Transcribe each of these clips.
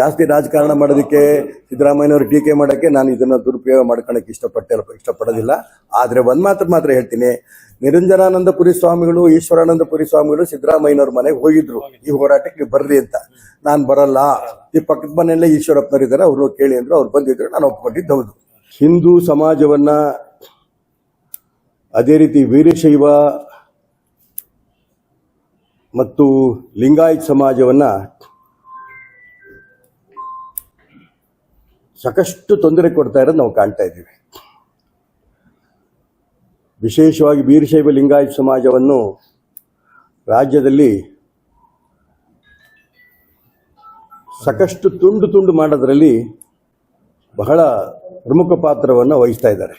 ಜಾಸ್ತಿ ರಾಜಕಾರಣ ಮಾಡೋದಕ್ಕೆ ಸಿದ್ದರಾಮಯ್ಯನವರು ಟೀಕೆ ಮಾಡೋಕ್ಕೆ ನಾನು ಇದನ್ನ ದುರುಪಯೋಗ ಮಾಡ್ಕೊಳಕ್ಕೆ ಇಷ್ಟಪಟ್ಟಿಲ್ಲ ಇಷ್ಟಪಡೋದಿಲ್ಲ. ಆದರೆ ಒಂದು ಮಾತ್ರ ಮಾತ್ರ ಹೇಳ್ತೀನಿ. ನಿರಂಜನಾನಂದ ಪುರಿ ಸ್ವಾಮಿಗಳು ಈಶ್ವರಾನಂದ ಪುರಿ ಸ್ವಾಮಿಗಳು ಸಿದ್ದರಾಮಯ್ಯನವ್ರ ಮನೆಗೆ ಹೋಗಿದ್ರು. ಈ ಹೋರಾಟಕ್ಕೆ ನೀವು ಬರ್ರಿ ಅಂತ. ನಾನು ಬರಲ್ಲ. ಈ ಪಕ್ಕದ ಮನೆಯಲ್ಲೇ ಈಶ್ವರಪ್ಪನವರಿದ್ದಾರೆ ಅವ್ರು ಕೇಳಿ ಅಂದ್ರು. ಅವ್ರು ಬಂದಿದ್ರು, ನಾನು ಒಪ್ಕೊಂಡಿದ್ದು ಹೌದು. ಹಿಂದೂ ಸಮಾಜವನ್ನ ಅದೇ ರೀತಿ ವೀರಶೈವ ಮತ್ತು ಲಿಂಗಾಯತ್ ಸಮಾಜವನ್ನ ಸಾಕಷ್ಟು ತೊಂದರೆ ಕೊಡ್ತಾ ಇರೋದು ನಾವು ಕಾಣ್ತಾ ಇದ್ದೀವಿ. ವಿಶೇಷವಾಗಿ ವೀರಶೈವ ಲಿಂಗಾಯತ್ ಸಮಾಜವನ್ನು ರಾಜ್ಯದಲ್ಲಿ ಸಾಕಷ್ಟು ತುಂಡು ತುಂಡು ಮಾಡೋದರಲ್ಲಿ ಬಹಳ ಪ್ರಮುಖ ಪಾತ್ರವನ್ನು ವಹಿಸ್ತಾ ಇದ್ದಾರೆ.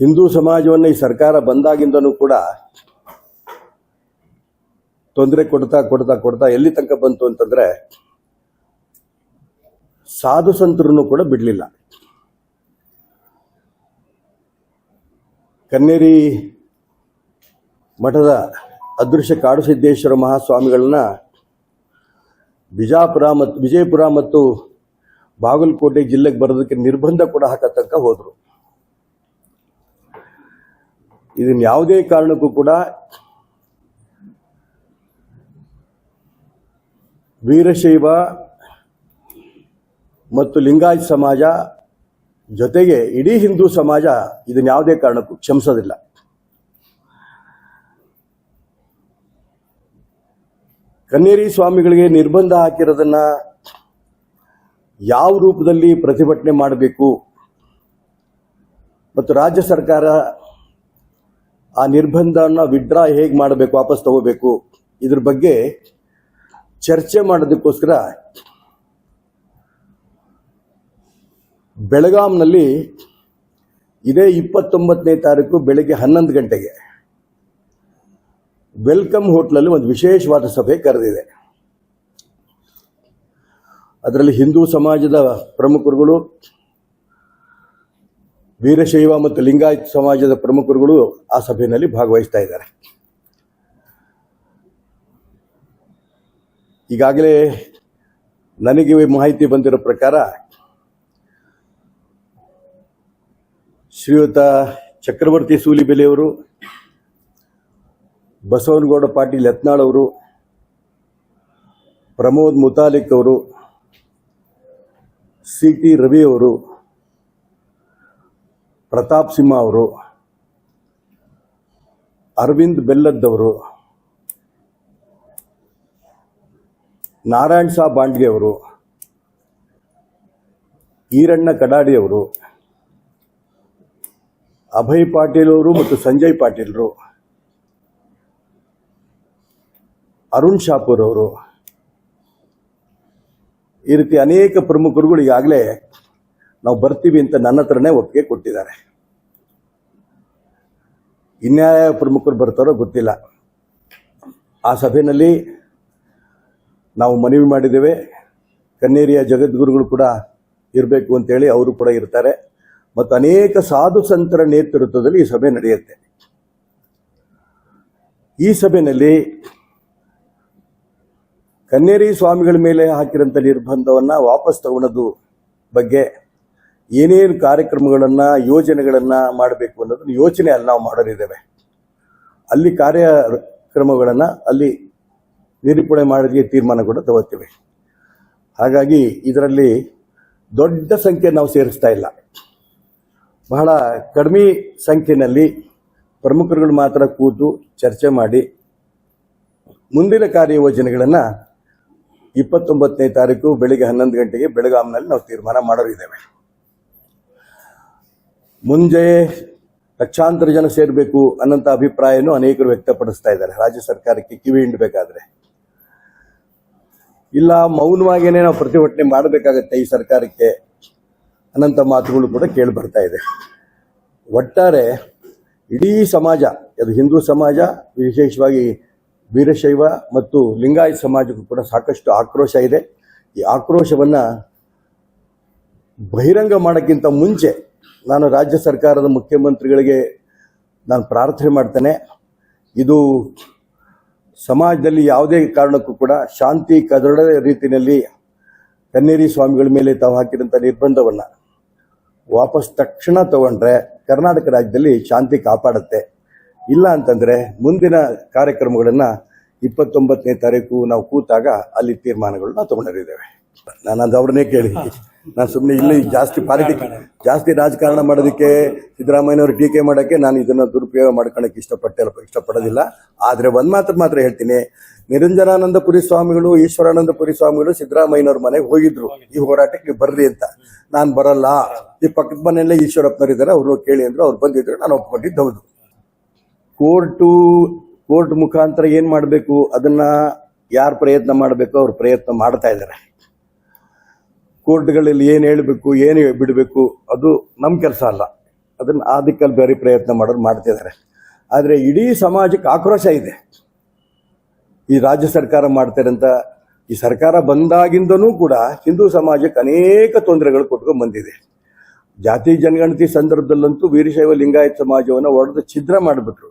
ಹಿಂದೂ ಸಮಾಜವನ್ನು ಈ ಸರ್ಕಾರ ಬಂದಾಗಿಂದನೂ ಕೂಡ ತೊಂದರೆ ಕೊಡ್ತಾ ಕೊಡ್ತಾ ಕೊಡ್ತಾ ಎಲ್ಲಿ ತನಕ ಬಂತು ಅಂತಂದ್ರೆ ಸಾಧು ಸಂತರನ್ನು ಕೂಡ ಬಿಡಲಿಲ್ಲ. ಕನ್ನೇರಿ ಮಠದ ಅದೃಶ್ಯ ಕಾಡುಸಿದ್ದೇಶ್ವರ ಮಹಾಸ್ವಾಮಿಗಳನ್ನ ಬಿಜಾಪುರ ಮತ್ತು ವಿಜಯಪುರ ಮತ್ತು ಬಾಗಲಕೋಟೆ ಜಿಲ್ಲೆಗೆ ಬರೋದಕ್ಕೆ ನಿರ್ಬಂಧ ಕೂಡ ಹಾಕತಕ್ಕ ಹೋದರು. ಇದನ್ನ ಯಾವುದೇ ಕಾರಣಕ್ಕೂ ಕೂಡ ವೀರಶೈವ ಮತ್ತು ಲಿಂಗಾಯತ್ ಸಮಾಜ ಜೊತೆಗೆ ಇಡೀ ಹಿಂದೂ ಸಮಾಜ ಇದನ್ನ ಯಾವುದೇ ಕಾರಣಕ್ಕೂ ಕ್ಷಮಿಸೋದಿಲ್ಲ. ಕನ್ನೇರಿ ಸ್ವಾಮಿಗಳಿಗೆ ನಿರ್ಬಂಧ ಹಾಕಿರೋದನ್ನ ಯಾವ ರೂಪದಲ್ಲಿ ಪ್ರತಿಭಟನೆ ಮಾಡಬೇಕು ಮತ್ತು ರಾಜ್ಯ ಸರ್ಕಾರ ಆ ನಿರ್ಬಂಧನ ವಿಡ್ರಾ ಹೇಗೆ ಮಾಡಬೇಕು, ವಾಪಸ್ ತಗೋಬೇಕು, ಇದ್ರ ಬಗ್ಗೆ ಚರ್ಚೆ ಮಾಡೋದಕ್ಕೋಸ್ಕರ ಬೆಳಗಾಂನಲ್ಲಿ ಇದೇ ಇಪ್ಪತ್ತೊಂಬತ್ತನೇ ತಾರೀಕು ಬೆಳಗ್ಗೆ ಹನ್ನೊಂದು ಗಂಟೆಗೆ ವೆಲ್ಕಮ್ ಹೋಟ್ಲಲ್ಲಿ ಒಂದು ವಿಶೇಷವಾದ ಸಭೆ ಕರೆದಿದೆ. ಅದರಲ್ಲಿ ಹಿಂದೂ ಸಮಾಜದ ಪ್ರಮುಖರುಗಳು, ವೀರಶೈವ ಮತ್ತು ಲಿಂಗಾಯತ್ ಸಮಾಜದ ಪ್ರಮುಖರುಗಳು ಆ ಸಭೆಯಲ್ಲಿ ಭಾಗವಹಿಸ್ತಾ ಇದ್ದಾರೆ. ಈಗಾಗಲೇ ನನಗೆ ಮಾಹಿತಿ ಬಂದಿರೋ ಪ್ರಕಾರ ಶ್ರೀಯುತ ಚಕ್ರವರ್ತಿ ಸೂಲಿಬೆಲೆಯವರು ಬಸವನಗೌಡ ಪಾಟೀಲ್ ಯತ್ನಾಳ್ ಅವರು, ಪ್ರಮೋದ್ ಮುತಾಲಿಕ್ ಅವರು ಸಿ ಟಿ ರವಿ ಅವರು, ಪ್ರತಾಪ್ ಸಿಂಹ ಅವರು, ಅರವಿಂದ್ ಬೆಲ್ಲದ್ದವರು ನಾರಾಯಣ್ ಸಾ ಬಾಂಡ್ಗೆ ಅವರು, ಈರಣ್ಣ ಕಡಾಡಿ ಅವರು ಅಭಯ್ ಪಾಟೀಲ್ ಅವರು ಮತ್ತು ಸಂಜಯ್ ಪಾಟೀಲ್ರು. ಅರುಣ್ ಶಾಪೂರ್ ಅವರು. ಈ ರೀತಿ ಅನೇಕ ಪ್ರಮುಖರುಗಳು ಈಗಾಗಲೇ ನಾವು ಬರ್ತೀವಿ ಅಂತ ನನ್ನ ಹತ್ರನೇ ಒಪ್ಪಿಗೆ ಕೊಟ್ಟಿದ್ದಾರೆ. ಇನ್ಯಾವ ಪ್ರಮುಖರು ಬರ್ತಾರೋ ಗೊತ್ತಿಲ್ಲ. ಆ ಸಭೆಯಲ್ಲಿ ನಾವು ಮನವಿ ಮಾಡಿದ್ದೇವೆ. ಕನ್ನೇರಿಯ ಜಗದ್ಗುರುಗಳು ಕೂಡ ಇರಬೇಕು ಅಂತೇಳಿ ಅವರು ಕೂಡ ಇರ್ತಾರೆ. ಮತ್ತು ಅನೇಕ ಸಾಧು ಸಂತರ ನೇತೃತ್ವದಲ್ಲಿ ಈ ಸಭೆ ನಡೆಯುತ್ತೆ. ಈ ಸಭೆಯಲ್ಲಿ ಕನ್ನೇರಿ ಸ್ವಾಮಿಗಳ ಮೇಲೆ ಹಾಕಿರೋಂಥ ನಿರ್ಬಂಧವನ್ನು ವಾಪಸ್ ತಗೊಳ್ಳೋದು ಬಗ್ಗೆ ಏನೇನು ಕಾರ್ಯಕ್ರಮಗಳನ್ನು, ಯೋಜನೆಗಳನ್ನು ಮಾಡಬೇಕು ಅನ್ನೋದನ್ನು ಯೋಚನೆ ಅಲ್ಲಿ ನಾವು ಮಾಡೋರಿದ್ದೇವೆ. ಅಲ್ಲಿ ಕಾರ್ಯಕ್ರಮಗಳನ್ನು ಅಲ್ಲಿ ನಿರೂಪಣೆ ಮಾಡೋದಕ್ಕೆ ತೀರ್ಮಾನ ಕೂಡ ತಗೋತೀವಿ ಹಾಗಾಗಿ ಇದರಲ್ಲಿ ದೊಡ್ಡ ಸಂಖ್ಯೆ ನಾವು ಸೇರಿಸ್ತಾ ಇಲ್ಲ. ಬಹಳ ಕಡಿಮೆ ಸಂಖ್ಯೆಯಲ್ಲಿ ಪ್ರಮುಖರುಗಳು ಮಾತ್ರ ಕೂತು ಚರ್ಚೆ ಮಾಡಿ ಮುಂದಿನ ಕಾರ್ಯಯೋಜನೆಗಳನ್ನು ಇಪ್ಪತ್ತೊಂಬತ್ತನೇ ತಾರೀಕು ಬೆಳಿಗ್ಗೆ ಹನ್ನೊಂದು ಗಂಟೆಗೆ ಬೆಳಗಾಂನಲ್ಲಿ ನಾವು ತೀರ್ಮಾನ ಮಾಡೋರಿದ್ದೇವೆ ಮುಂಜೆ ಲಕ್ಷಾಂತರ ಜನ ಸೇರಬೇಕು ಅನ್ನೋಂಥ ಅಭಿಪ್ರಾಯನೂ ಅನೇಕರು ವ್ಯಕ್ತಪಡಿಸ್ತಾ ಇದ್ದಾರೆ. ರಾಜ್ಯ ಸರ್ಕಾರಕ್ಕೆ ಕಿವಿ ಹಿಂಡಬೇಕಾದ್ರೆ. ಇಲ್ಲ, ಮೌನವಾಗಿಯೇ ನಾವು ಪ್ರತಿಭಟನೆ ಮಾಡಬೇಕಾಗತ್ತೆ ಈ ಸರ್ಕಾರಕ್ಕೆ. ಅನ್ನೋಂಥ ಮಾತುಗಳು ಕೂಡ ಕೇಳಿ ಬರ್ತಾ ಇದೆ. ಒಟ್ಟಾರೆ ಇಡೀ ಸಮಾಜ, ಅದು ಹಿಂದೂ ಸಮಾಜ, ವಿಶೇಷವಾಗಿ ವೀರಶೈವ ಮತ್ತು ಲಿಂಗಾಯತ ಸಮಾಜಕ್ಕೂ ಕೂಡ ಸಾಕಷ್ಟು ಆಕ್ರೋಶ ಇದೆ. ಈ ಆಕ್ರೋಶವನ್ನು ಬಹಿರಂಗ ಮಾಡೋಕ್ಕಿಂತ ಮುಂಚೆ ನಾನು ರಾಜ್ಯ ಸರ್ಕಾರದ ಮುಖ್ಯಮಂತ್ರಿಗಳಿಗೆ ನಾನು ಪ್ರಾರ್ಥನೆ ಮಾಡ್ತೇನೆ. ಇದು ಸಮಾಜದಲ್ಲಿ ಯಾವುದೇ ಕಾರಣಕ್ಕೂ ಕೂಡ ಶಾಂತಿ ಕದಡ ರೀತಿಯಲ್ಲಿ ಕನ್ನೇರಿ ಸ್ವಾಮಿಗಳ ಮೇಲೆ ತಾವು ಹಾಕಿದಂಥ ನಿರ್ಬಂಧವನ್ನ ವಾಪಸ್ ತಕ್ಷಣ ತಗೊಂಡ್ರೆ ಕರ್ನಾಟಕ ರಾಜ್ಯದಲ್ಲಿ ಶಾಂತಿ ಕಾಪಾಡುತ್ತೆ. ಇಲ್ಲ ಅಂತಂದ್ರೆ ಮುಂದಿನ ಕಾರ್ಯಕ್ರಮಗಳನ್ನ ಇಪ್ಪತ್ತೊಂಬತ್ತನೇ ತಾರೀಕು ನಾವು ಕೂತಾಗ ಅಲ್ಲಿ ತೀರ್ಮಾನಗಳನ್ನ ತಗೊಂಡಿದ್ದೇವೆ. ನಾನು ಅದು ಅವ್ರನ್ನೇ ಕೇಳಿ. ನಾನು ಸುಮ್ಮನೆ ಇಲ್ಲಿ ಜಾಸ್ತಿ ಪಾಲಿಟಿಕ್, ಜಾಸ್ತಿ ರಾಜಕಾರಣ ಮಾಡೋದಕ್ಕೆ ಸಿದ್ದರಾಮಯ್ಯನವರು ಟೀಕೆ ಮಾಡೋಕ್ಕೆ ನಾನು ಇದನ್ನು ದುರುಪಯೋಗ ಮಾಡ್ಕೊಳಕ್ಕೆ ಇಷ್ಟಪಟ್ಟಿಲ್ಲ ಇಷ್ಟಪಡೋದಿಲ್ಲ. ಆದರೆ ಒಂದು ಮಾತ್ರ ಮಾತ್ರ ಹೇಳ್ತೀನಿ. ನಿರಂಜನಾನಂದ ಪುರಿ ಸ್ವಾಮಿಗಳು ಈಶ್ವರಾನಂದ ಪುರಿ ಸ್ವಾಮಿಗಳು ಸಿದ್ದರಾಮಯ್ಯನವ್ರ ಮನೆಗೆ ಹೋಗಿದ್ರು. ಈ ಹೋರಾಟಕ್ಕೆ ಬರ್ರಿ ಅಂತ. ನಾನು ಬರಲ್ಲ. ಈ ಪಕ್ಕದ ಮನೆಯಲ್ಲೇ ಈಶ್ವರಪ್ಪನವರಿದ್ದಾರೆ, ಅವರು ಕೇಳಿ ಅಂದ್ರೆ, ಅವ್ರು ಬಂದಿದ್ರು, ನಾನು ಒಪ್ಕೊಂಡಿದ್ದು ಹೌದು ಕೋರ್ಟು, ಕೋರ್ಟ್ ಮುಖಾಂತರ ಏನು ಮಾಡಬೇಕು, ಅದನ್ನ ಯಾರು ಪ್ರಯತ್ನ ಮಾಡಬೇಕು ಅವ್ರು ಪ್ರಯತ್ನ ಮಾಡ್ತಾ ಇದ್ದಾರೆ. ಕೋರ್ಟ್ಗಳಲ್ಲಿ ಏನು ಹೇಳಬೇಕು, ಏನು ಬಿಡಬೇಕು, ಅದು ನಮ್ಮ ಕೆಲಸ ಅಲ್ಲ. ಅದನ್ನ ಆ ಬೇರೆ ಪ್ರಯತ್ನ ಮಾಡೋರು ಮಾಡ್ತಿದ್ದಾರೆ ಆದರೆ ಇಡೀ ಸಮಾಜಕ್ಕೆ ಆಕ್ರೋಶ ಇದೆ. ಈ ರಾಜ್ಯ ಸರ್ಕಾರ ಮಾಡ್ತಾರಂತ ಈ ಸರ್ಕಾರ ಬಂದಾಗಿಂದನೂ ಕೂಡ ಹಿಂದೂ ಸಮಾಜಕ್ಕೆ ಅನೇಕ ತೊಂದರೆಗಳು ಕೊಟ್ಕೊಂಡು ಬಂದಿದೆ. ಜಾತಿ ಜನಗಣತಿ ಸಂದರ್ಭದಲ್ಲಂತೂ ವೀರಶೈವ ಲಿಂಗಾಯತ ಸಮಾಜವನ್ನು ಒಡೆದು ಛಿದ್ರ ಮಾಡಿಬಿಟ್ರು.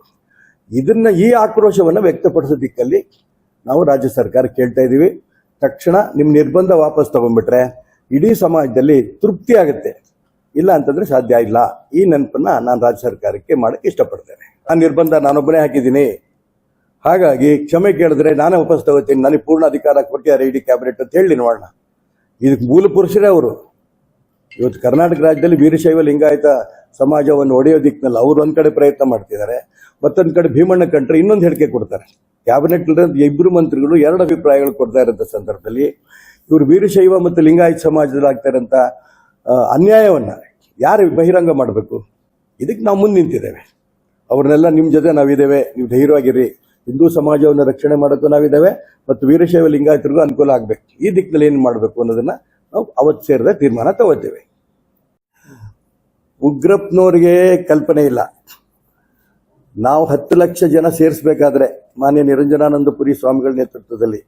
ಇದನ್ನ ಈ ಆಕ್ರೋಶವನ್ನು ವ್ಯಕ್ತಪಡಿಸೋ ದಿಕ್ಕಲ್ಲಿ ನಾವು ರಾಜ್ಯ ಸರ್ಕಾರ ಕೇಳ್ತಾ ಇದ್ದೀವಿ ತಕ್ಷಣ ನಿಮ್ಮ ನಿರ್ಬಂಧ ವಾಪಸ್ ತಗೊಂಡ್ಬಿಟ್ರೆ ಇಡೀ ಸಮಾಜದಲ್ಲಿ ತೃಪ್ತಿ ಆಗುತ್ತೆ. ಇಲ್ಲ ಅಂತಂದ್ರೆ ಸಾಧ್ಯ ಇಲ್ಲ. ಈ ನೆನಪನ್ನ ನಾನು ರಾಜ್ಯ ಸರ್ಕಾರಕ್ಕೆ ಮಾಡಕ್ಕೆ ಇಷ್ಟಪಡ್ತೇನೆ. ಆ ನಿರ್ಬಂಧ ನಾನೊಬ್ಬನೇ ಹಾಕಿದ್ದೀನಿ. ಹಾಗಾಗಿ ಕ್ಷಮೆ ಕೇಳಿದ್ರೆ ನಾನೇ ವಾಪಸ್ ತಗೋತೀನಿ. ನನಗೆ ಪೂರ್ಣ ಅಧಿಕಾರ ಕೊಟ್ಟಿದ್ದಾರೆ ಇಡೀ ಕ್ಯಾಬಿನೆಟ್ ಅಂತ ಹೇಳಿ ನೋಡೋಣ ಇದಕ್ಕೆ ಮೂಲ ಪುರುಷರೇ ಅವರು. ಇವತ್ತು ಕರ್ನಾಟಕ ರಾಜ್ಯದಲ್ಲಿ ವೀರಶೈವ ಲಿಂಗಾಯತ ಸಮಾಜವನ್ನು ಒಡೆಯೋ ದಿಕ್ಕಿನಲ್ಲಿ ಅವರು ಒಂದ್ ಕಡೆ ಪ್ರಯತ್ನ ಮಾಡ್ತಿದ್ದಾರೆ, ಮತ್ತೊಂದು ಕಡೆ ಭೀಮಣ್ಣ ಕಂಡ್ರೆ ಇನ್ನೊಂದು ಹೇಳಿಕೆ ಕೊಡ್ತಾರೆ. ಕ್ಯಾಬಿನೆಟ್ ಇಬ್ಬರು ಮಂತ್ರಿಗಳು ಎರಡು ಅಭಿಪ್ರಾಯಗಳು ಕೊಡ್ತಾ ಇರೋಂಥ ಸಂದರ್ಭದಲ್ಲಿ ಇವರು ವೀರಶೈವ ಮತ್ತು ಲಿಂಗಾಯತ ಸಮಾಜದಲ್ಲಿ ಆಗ್ತಾ ಇರೋಂಥ ಅನ್ಯಾಯವನ್ನ ಯಾರು ಬಹಿರಂಗ ಮಾಡಬೇಕು? ಇದಕ್ಕೆ ನಾವು ಮುಂದೆ ನಿಂತಿದ್ದೇವೆ. ಅವ್ರನ್ನೆಲ್ಲ ನಿಮ್ಮ ಜೊತೆ ನಾವಿದ್ದೇವೆ, ನೀವು ಧೈರ್ಯವಾಗಿರಿ. ಹಿಂದೂ ಸಮಾಜವನ್ನು ರಕ್ಷಣೆ ಮಾಡೋಕ್ಕೂ ನಾವಿದ್ದೇವೆ, ಮತ್ತು ವೀರಶೈವ ಲಿಂಗಾಯತರಿಗೂ ಅನುಕೂಲ ಆಗಬೇಕು. ಈ ದಿಕ್ಕಿನಲ್ಲಿ ಏನು ಮಾಡಬೇಕು ಅನ್ನೋದನ್ನ ನಾವು ಅವತ್ತು ಸೇರಿದ ತೀರ್ಮಾನ ತಗೋತೇವೆ. ಉಗ್ರಪ್ಪನವ್ರಿಗೆ ಕಲ್ಪನೆ ಇಲ್ಲ. ನಾವು ಹತ್ತು ಲಕ್ಷ ಜನ ಸೇರಿಸಬೇಕಾದ್ರೆ ಮಾನ್ಯ ನಿರಂಜನಾನಂದ ಪುರಿ ಸ್ವಾಮಿಗಳ ನೇತೃತ್ವದಲ್ಲಿ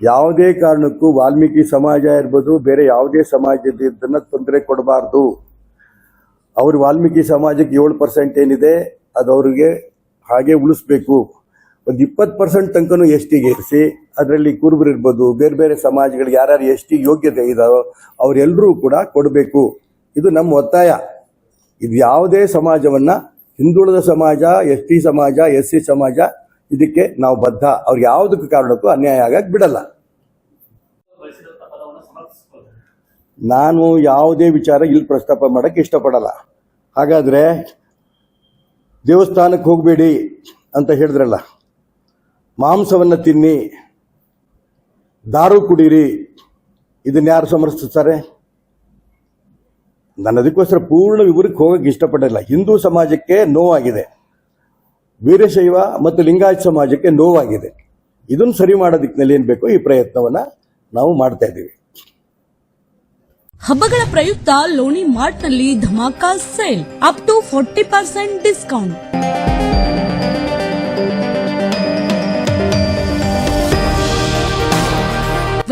ಯಾವುದೇ ಕಾರಣಕ್ಕೂ ವಾಲ್ಮೀಕಿ ಸಮಾಜ ಇರ್ಬೋದು, ಬೇರೆ ಯಾವುದೇ ಸಮಾಜದ ತೊಂದರೆ ಕೊಡಬಾರ್ದು. ಅವರು ವಾಲ್ಮೀಕಿ ಸಮಾಜಕ್ಕೆ ಏಳು ಪರ್ಸೆಂಟ್ ಏನಿದೆ, ಅದು ಅವರಿಗೆ ಹಾಗೆ ಉಳಿಸ್ಬೇಕು. ಒಂದು ಇಪ್ಪತ್ತು ಪರ್ಸೆಂಟ್ ತನಕನೂ ಎಸ್ ಟಿಗೆ ಇರಿಸಿ, ಅದರಲ್ಲಿ ಕುರುಬರು ಇರ್ಬೋದು, ಬೇರೆ ಬೇರೆ ಸಮಾಜಗಳಿಗೆ ಯಾರ್ಯಾರು ಎಸ್ ಟಿ ಯೋಗ್ಯತೆ ಇದಾವೋ ಅವರೆಲ್ಲರೂ ಕೂಡ ಕೊಡಬೇಕು. ಇದು ನಮ್ಮ ಒತ್ತಾಯ. ಇದು ಯಾವುದೇ ಸಮಾಜವನ್ನ, ಹಿಂದುಳಿದ ಸಮಾಜ ಎಸ್ ಟಿ ಸಮಾಜ ಎಸ್ ಸಿ ಸಮಾಜ, ಇದಕ್ಕೆ ನಾವು ಬದ್ಧ. ಅವ್ರಿಗೆ ಯಾವುದಕ್ಕೂ ಕಾರಣಕ್ಕೂ ಅನ್ಯಾಯ ಆಗಕ್ಕೆ ಬಿಡಲ್ಲ. ನಾನು ಯಾವುದೇ ವಿಚಾರ ಇಲ್ಲಿ ಪ್ರಸ್ತಾಪ ಮಾಡಕ್ಕೆ ಇಷ್ಟಪಡಲ್ಲ. ಹಾಗಾದ್ರೆ ದೇವಸ್ಥಾನಕ್ಕೆ ಹೋಗಬೇಡಿ ಅಂತ ಹೇಳಿದ್ರಲ್ಲ. ಮಾಂಸವನ್ನು ತಿನ್ನಿ. ದಾರು ಕುಡೀರಿ. ಇದನ್ನ ಯಾರು ಸಮರ್ಥಿಸ್ತಾರೆ? ನಾನು ಅದಕ್ಕೋಸ್ಕರ ಪೂರ್ಣ ವಿವರಕ್ಕೆ ಹೋಗಕ್ಕೆ ಇಷ್ಟಪಡಲಿಲ್ಲ. ಹಿಂದೂ ಸಮಾಜಕ್ಕೆ ನೋವಾಗಿದೆ. ವೀರಶೈವ ಮತ್ತು ಲಿಂಗಾಯತ ಸಮಾಜಕ್ಕೆ ನೋವಾಗಿದೆ. ಇದನ್ನು ಸರಿ ಮಾಡೋ ದಿಕ್ಕಿನಲ್ಲಿ ಏನು ಬೇಕೋ ಈ ಪ್ರಯತ್ನವನ್ನ ನಾವು ಮಾಡ್ತಾ ಇದ್ದೀವಿ. ಹಬ್ಬಗಳ ಪ್ರಯುಕ್ತ ಲೋಣಿ ಮಾರ್ಟ್ನಲ್ಲಿ dhamaka sale up to forty percent discount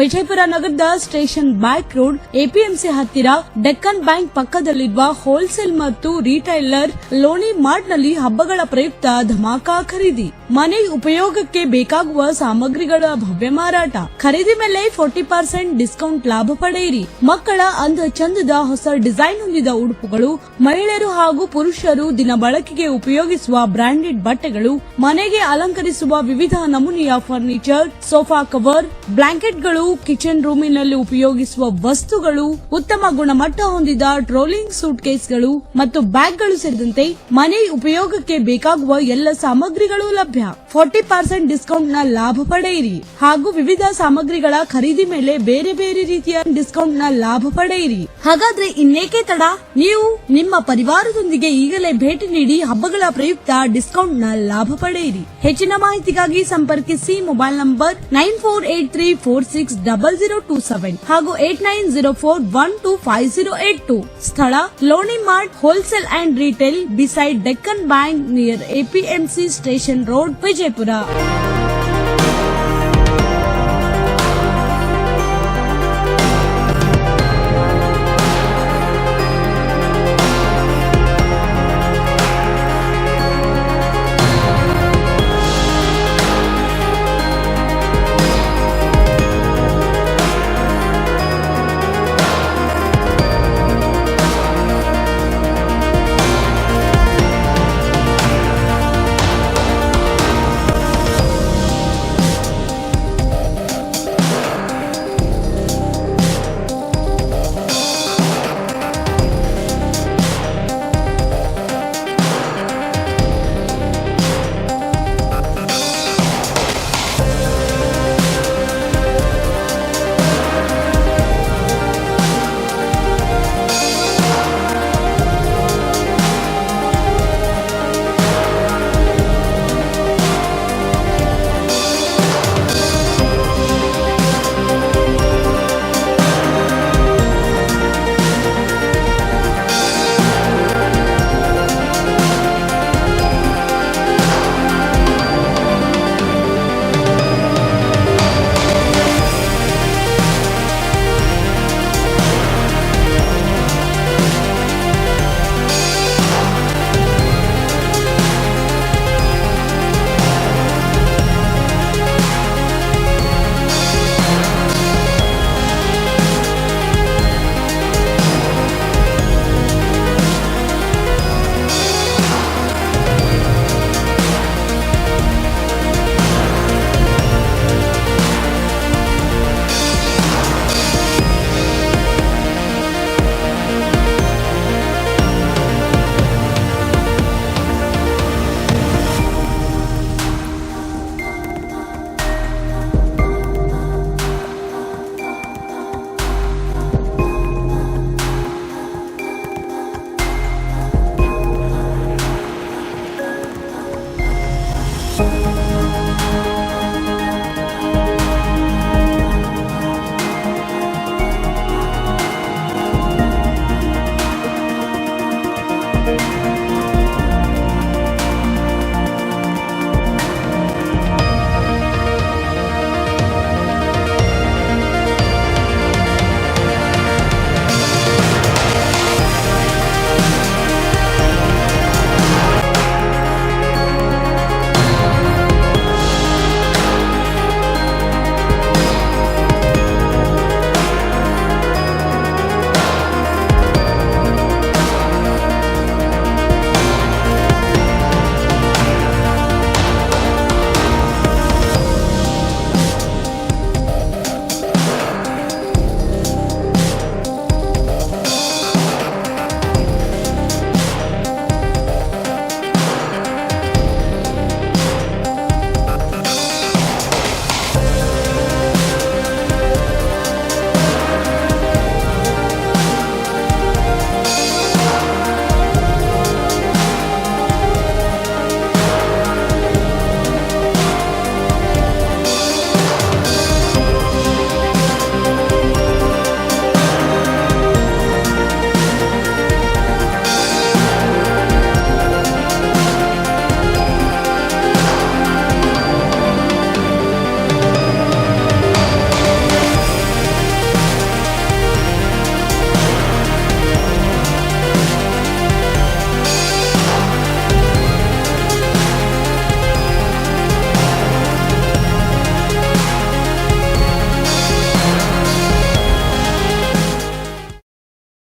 Vijayapura ನಗರದ ಸ್ಟೇಷನ್ ಬ್ಯಾಕ್ ರೋಡ್ ಎಪಿಎಂಸಿ ಹತ್ತಿರ ಡೆಕ್ಕನ್ ಬ್ಯಾಂಕ್ ಪಕ್ಕದಲ್ಲಿರುವ ಹೋಲ್ಸೇಲ್ ಮತ್ತು ರಿಟೈಲರ್ ಲೋಣಿ ಮಾರ್ಟ್ನಲ್ಲಿ ಹಬ್ಬಗಳ ಪ್ರಯುಕ್ತ ಧಮಾಕಾ ಖರೀದಿ. ಮನೆ ಉಪಯೋಗಕ್ಕೆ ಬೇಕಾಗುವ ಸಾಮಗ್ರಿಗಳ ಭವ್ಯ ಮಾರಾಟ. ಖರೀದಿ ಮೇಲೆ ಫೋರ್ಟಿ ಪರ್ಸೆಂಟ್ ಡಿಸ್ಕೌಂಟ್ ಲಾಭ ಪಡೆಯಿರಿ. ಮಕ್ಕಳ ಅಂದ ಚಂದದ ಹೊಸ ಡಿಸೈನ್ ಹೊಂದಿದ ಉಡುಪುಗಳು, ಮಹಿಳೆಯರು ಹಾಗೂ ಪುರುಷರು ದಿನ ಬಳಕೆಗೆ ಉಪಯೋಗಿಸುವ ಬ್ರಾಂಡೆಡ್ ಬಟ್ಟೆಗಳು, ಮನೆಗೆ ಅಲಂಕರಿಸುವ ವಿವಿಧ ನಮೂನೆಯ ಫರ್ನಿಚರ್, ಸೋಫಾ ಕವರ್, ಬ್ಲಾಂಕೆಟ್ಗಳು ಕಿಚನ್ ರೂಮಿನಲ್ಲಿ ಉಪಯೋಗಿಸುವ ವಸ್ತುಗಳು ಉತ್ತಮ ಗುಣಮಟ್ಟ ಹೊಂದಿದ ಟ್ರೋಲಿಂಗ್ ಸೂಟ್ ಕೇಸ್ಗಳು ಮತ್ತು ಬ್ಯಾಗ್ಗಳು ಸೇರಿದಂತೆ ಮನೆ ಉಪಯೋಗಕ್ಕೆ ಬೇಕಾಗುವ ಎಲ್ಲ ಸಾಮಗ್ರಿಗಳು ಲಭ್ಯ. ಫೋರ್ಟಿ ಪರ್ಸೆಂಟ್ ಡಿಸ್ಕೌಂಟ್ನ ಲಾಭ ಪಡೆಯಿರಿ. ಹಾಗೂ ವಿವಿಧ ಸಾಮಗ್ರಿಗಳ ಖರೀದಿ ಮೇಲೆ ಬೇರೆ ಬೇರೆ ರೀತಿಯ ಡಿಸ್ಕೌಂಟ್ನ ಲಾಭ ಪಡೆಯಿರಿ. ಹಾಗಾದ್ರೆ ಇನ್ನೇಕೆ ತಡ? ನೀವು ನಿಮ್ಮ ಪರಿವಾರದೊಂದಿಗೆ ಈಗಲೇ ಭೇಟಿ ನೀಡಿ ಹಬ್ಬಗಳ ಪ್ರಯುಕ್ತ ಡಿಸ್ಕೌಂಟ್ನ ಲಾಭ ಪಡೆಯಿರಿ. ಹೆಚ್ಚಿನ ಮಾಹಿತಿಗಾಗಿ ಸಂಪರ್ಕಿಸಿ mobile number nine four eight three four six double zero two seven ಹಾಗೂ eight nine zero four one two five zero eight two ಸ್ಥಳ Loni mart wholesale and retail beside Deccan bank near APMC station road Vijayapura.